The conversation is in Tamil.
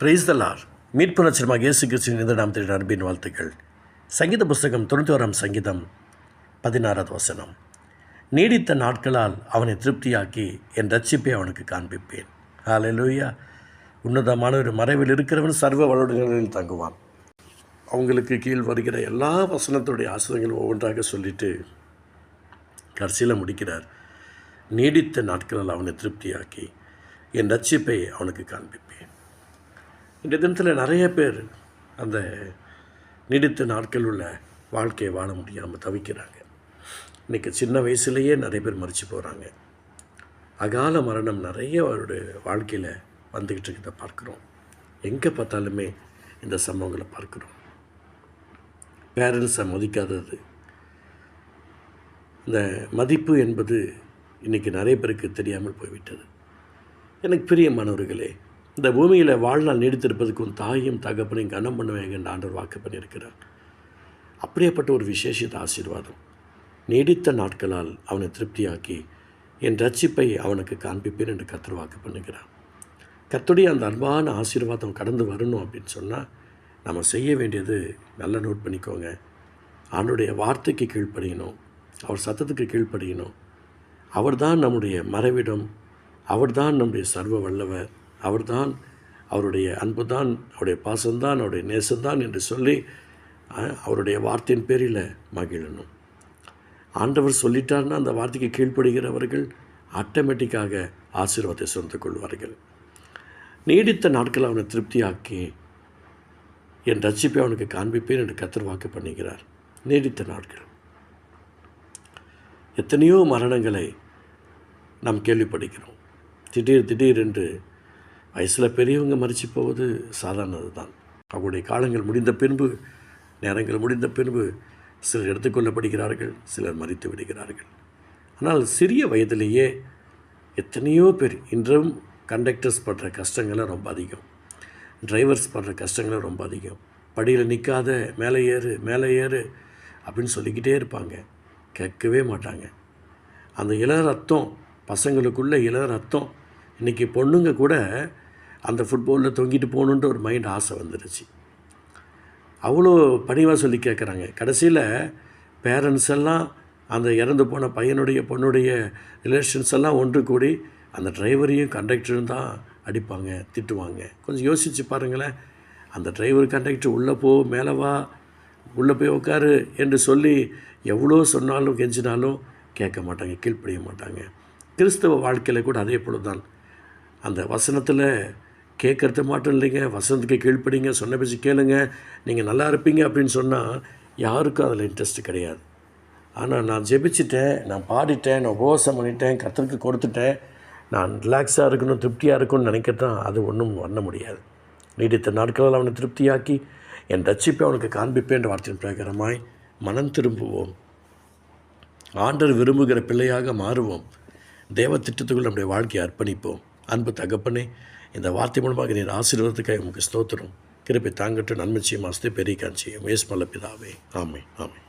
பிரைஸ் தலார் மீட்பு நட்சத்திரமாக இயேசு கிறிஸ்துவின் இந்த நாம் திரு அன்பின் வாழ்த்துக்கள். சங்கீத புஸ்தகம் தொண்ணூற்றி ஓராம் சங்கீதம் பதினாறாவது வசனம். நீடித்த நாட்களால் அவனை திருப்தியாக்கி என் ரட்சிப்பை அவனுக்கு காண்பிப்பேன். ஹalleluya உன்னதமான ஒரு மறைவில் இருக்கிறவன் சர்வ வளர்களில் தங்குவான். அவங்களுக்கு கீழ் வருகிற எல்லா வசனத்துடைய ஆசிரியங்களும் ஒவ்வொன்றாக சொல்லிட்டு கடைசியில் முடிக்கிறார். நீடித்த நாட்களால் அவனை திருப்தியாக்கி என் ரட்சிப்பை அவனுக்கு காண்பிப்பேன். இந்த தினத்தில் நிறைய பேர் அந்த நீடித்த நாட்கள் உள்ள வாழ்க்கையை வாழ முடியாமல் தவிக்கிறாங்க. இன்றைக்கி சின்ன வயசுலேயே நிறைய பேர் மறித்து போகிறாங்க அகால மரணம் நிறைய அவருடைய வாழ்க்கையில் வந்துக்கிட்டு இருக்கிறத பார்க்குறோம். எங்கே பார்த்தாலுமே இந்த சம்பவங்களை பார்க்குறோம். பேரண்ட்ஸை மதிக்காதது. இந்த மதிப்பு என்பது இன்றைக்கி நிறைய பேருக்கு தெரியாமல் போய்விட்டது. எனக்கு பிரியமானவர்களே இந்த பூமியில் வாழ்நாள் நீடித்திருப்பதற்கும் தாயும் தகப்பனையும் கனம் பண்ணுவேங்க என்று ஆண்டவர் வாக்கு பண்ணியிருக்கிறார். அப்படியேப்பட்ட ஒரு விசேஷித்த ஆசீர்வாதம். நீடித்த நாட்களால் அவனை திருப்தியாக்கி என் ரட்சிப்பை அவனுக்கு காண்பிப்பேன் என்று கத்தர் வாக்கு பண்ணுகிறான் கத்துடைய அந்த அன்பான ஆசீர்வாதம் கடந்து வரணும் அப்படின்னு சொன்னால் நம்ம செய்ய வேண்டியது நல்லா நோட் பண்ணிக்கோங்க. அவனுடைய வார்த்தைக்கு கீழ்ப்படியணும். அவர் சத்தத்துக்கு கீழ்ப்படியணும். அவர் தான் நம்முடைய மறைவிடம். அவர்தான் நம்முடைய சர்வ வல்லவர். அவர்தான் அவருடைய அன்பு தான் அவருடைய பாசம்தான் அவருடைய நேசம்தான் என்று சொல்லி அவருடைய வார்த்தையின் பேரில் மகிழணும். ஆண்டவர் சொல்லிட்டார்னா அந்த வார்த்தைக்கு கீழ்ப்படுகிறவர்கள் ஆட்டோமேட்டிக்காக ஆசீர்வாதத்தை சுமந்து கொள்வார்கள். நீடித்த நாட்கள் அவனை திருப்தியாக்கி என் ரட்சிப்பை அவனுக்கு காண்பிப்பேன் என்று கத்தர் வாக்கு பண்ணுகிறார். நீடித்த நாட்கள். எத்தனையோ மரணங்களை நாம் கேள்விப்படுகிறோம். திடீர் திடீர் என்று வயசில் பெரியவங்க மறித்து போவது சாதாரணது தான் அவருடைய காலங்கள் முடிந்த பின்பு நேரங்கள் முடிந்த பின்பு சிலர் எடுத்துக்கொள்ளப்படுகிறார்கள் சிலர் மறித்து விடுகிறார்கள். ஆனால் சிறிய வயதிலேயே எத்தனையோ பேர் இன்றும் கண்டக்டர்ஸ் படுற கஷ்டங்களை ரொம்ப அதிகம். டிரைவர்ஸ் படுற கஷ்டங்களும் ரொம்ப அதிகம். படியில் நிற்காத மேலே ஏறு மேலே ஏறு அப்படின்னு சொல்லிக்கிட்டே இருப்பாங்க. கேட்கவே மாட்டாங்க. அந்த இள ரத்தம் பசங்களுக்குள்ள இள ரத்தம் இன்றைக்கி பொண்ணுங்க கூட அந்த ஃபுட்பாலில் தொங்கிட்டு போகணுன்ற ஒரு மைண்ட் ஆசை வந்துடுச்சு அவ்வளோ பணிவாக சொல்லி கேட்குறாங்க கடைசியில் பேரண்ட்ஸ் எல்லாம் அந்த இறந்து போன பையனுடைய பொண்ணுடைய ரிலேஷன்ஸ் எல்லாம் ஒன்று கூடி அந்த டிரைவரையும் கண்டக்டரும் தான் அடிப்பாங்க திட்டுவாங்க. கொஞ்சம் யோசித்து பாருங்களேன். அந்த டிரைவர் கண்டக்டர் உள்ளே போ மேலே வா உள்ளே போய் உட்காரு என்று சொல்லி எவ்வளோ சொன்னாலும் கெஞ்சினாலும் கேட்க மாட்டாங்க கீழ்ப்படிய மாட்டாங்க. கிறிஸ்தவ வாழ்க்கையில் கூட அதே போல தான் அந்த வசனத்தில் கேட்குறது மாட்டம் இல்லைங்க. வசந்தத்துக்கு கீழ்ப்படிங்க சொன்ன பேச்சு கேளுங்க. நீங்கள் நல்லா இருப்பீங்க அப்படின்னு சொன்னால் யாருக்கும் அதில் இன்ட்ரெஸ்ட் கிடையாது. ஆனால் நான் ஜெபிச்சிட்டேன் நான் பாடிட்டேன் நான் உபவாசம் பண்ணிட்டேன் கத்திரிக்கு கொடுத்துட்டேன். நான் ரிலாக்ஸாக இருக்கணும் திருப்தியாக இருக்கணும்னு நினைக்கிறதான் அது ஒன்றும் பண்ண முடியாது. நீடித்த நாட்களால் அவனை திருப்தியாக்கி என் ரட்சிப்பை அவனுக்கு காண்பிப்பேன் என்ற வார்த்தையின் பிரகாரமாய் மனம் திரும்புவோம். ஆண்டர் விரும்புகிற பிள்ளையாக மாறுவோம். தேவ திட்டத்துக்குள் நம்முடைய வாழ்க்கையை அர்ப்பணிப்போம். அன்பு தகப்பனே இந்த வார்த்தை மூலமாக நீர் ஆசீர்வாதத்துக்காக உமக்கு ஸ்தோத்திரம். கிருப்பை தாங்கட்டு நன்மை செய்யும் அஸ்தே பெரிய காட்சியும் வேஸ்மல்ல பிதாவே. ஆமை ஆமை